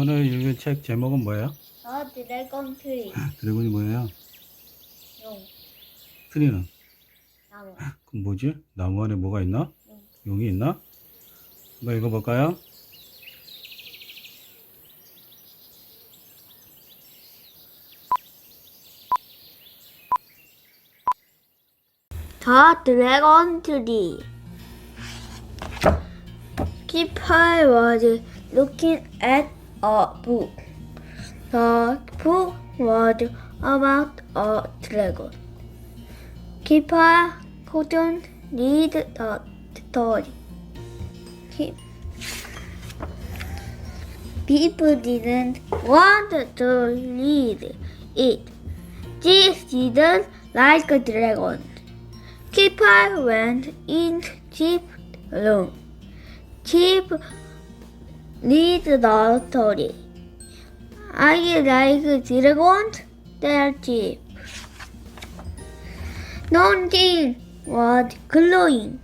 오늘 읽은 책 제목은 뭐예요? 더 드래곤 트리 드래곤이 뭐예요? 용 트리는? 나무 그럼 뭐지? 나무 안에 뭐가 있나? 용. 용이 있나? 한번 읽어볼까요? 더 드래곤 트리 Keeper was looking at a book. The book was about a dragon. Keeper couldn't read the story. People didn't want to read it. This didn't like dragons. Keeper went in Chip's room. Chip read the story. I like dragons, said Chip. Nothing was glowing.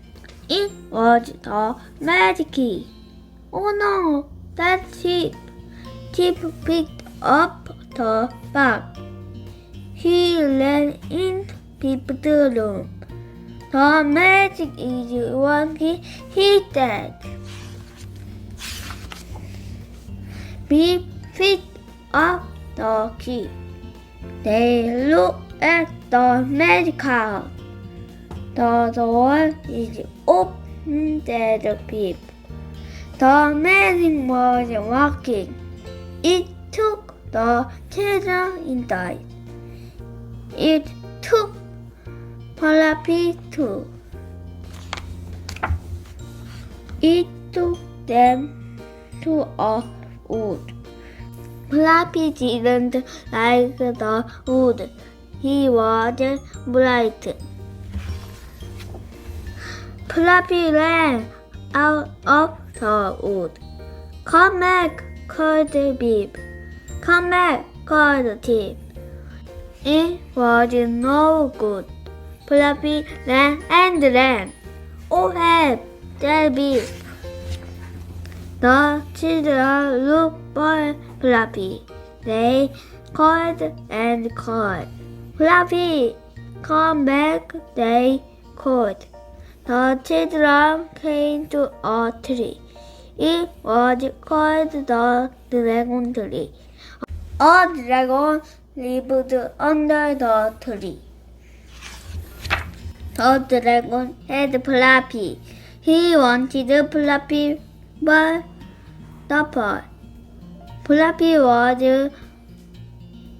It was the magic key. Oh no, that Chip. Chip picked up the bag. He ran in Chip's room. The magic is working, he said. Picked up the key. They look at the house. The door is open, said Pip. The magic was working. It took the children inside. It took Flappy too. It took them to a wood. Flappy didn't like the wood. He was bright. Flappy ran out of the wood. Come back, called Beep. Come back, called Tip. It was no good. Fluffy ran and ran. Oh help! said Beep. The children looked for Fluffy. They called and called. Fluffy, come back, they called. The children came to a tree. It was called the dragon tree. A dragon lived under the tree. The dragon had Flappy. He wanted Flappy, but Dapper. Flappy was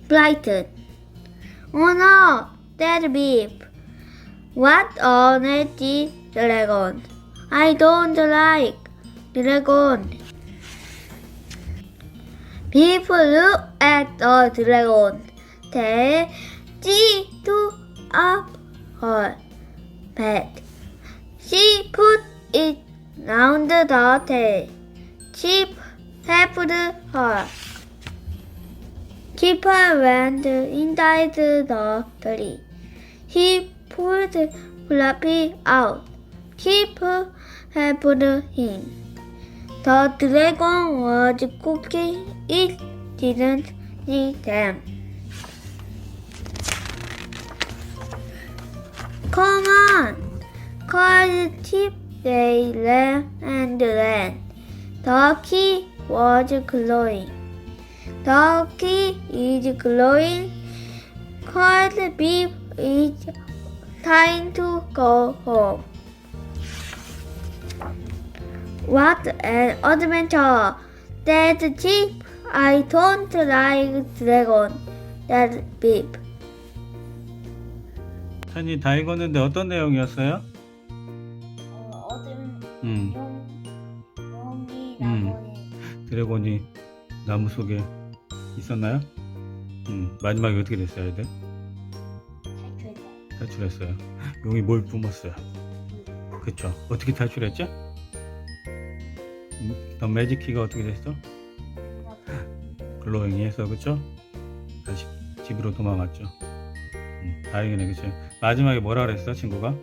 frightened. Oh no, that beep. What a nasty dragon. I don't like dragon. People look at the dragon. They see to up her bed. She put tail. Chip helped her. Keeper went inside the tree. He pulled Fluffy out. Chip helped him. The dragon was cooking. It didn't see them. Come on! called Chip They ran and ran. The key was glowing. The key is glowing. Called Beep. It's time to go home. What an adventure! Said Chip. I don't like dragon. Said Beep. 산이 다 읽었는데 어떤 내용이었어요? 음, 음. 드래곤이 나무 속에 있었나요? 음, 마지막에 어떻게 됐어요, 애들? 탈출했어요. 용이 뭘 뿜었어요. 그쵸? 어떻게 탈출했죠? 음, 더 매직 키가 어떻게 됐어? 글로잉이 해서 그쵸? 다시 집으로 도망갔죠. 음, 다행이네 그치? 마지막에 뭐라 그랬어 친구가?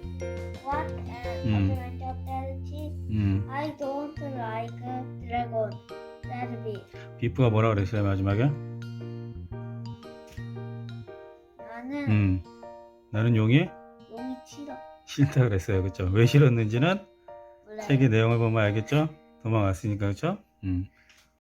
An 음. Like dragon. 나르비. 비프가 뭐라 그랬어요 마지막에? 나는 음, 나는 용이 용이 싫어. 싫다 그랬어요, 그렇죠? 왜 싫었는지는 몰라요. 책의 내용을 보면 알겠죠? 도망갔으니까 그렇죠? 음,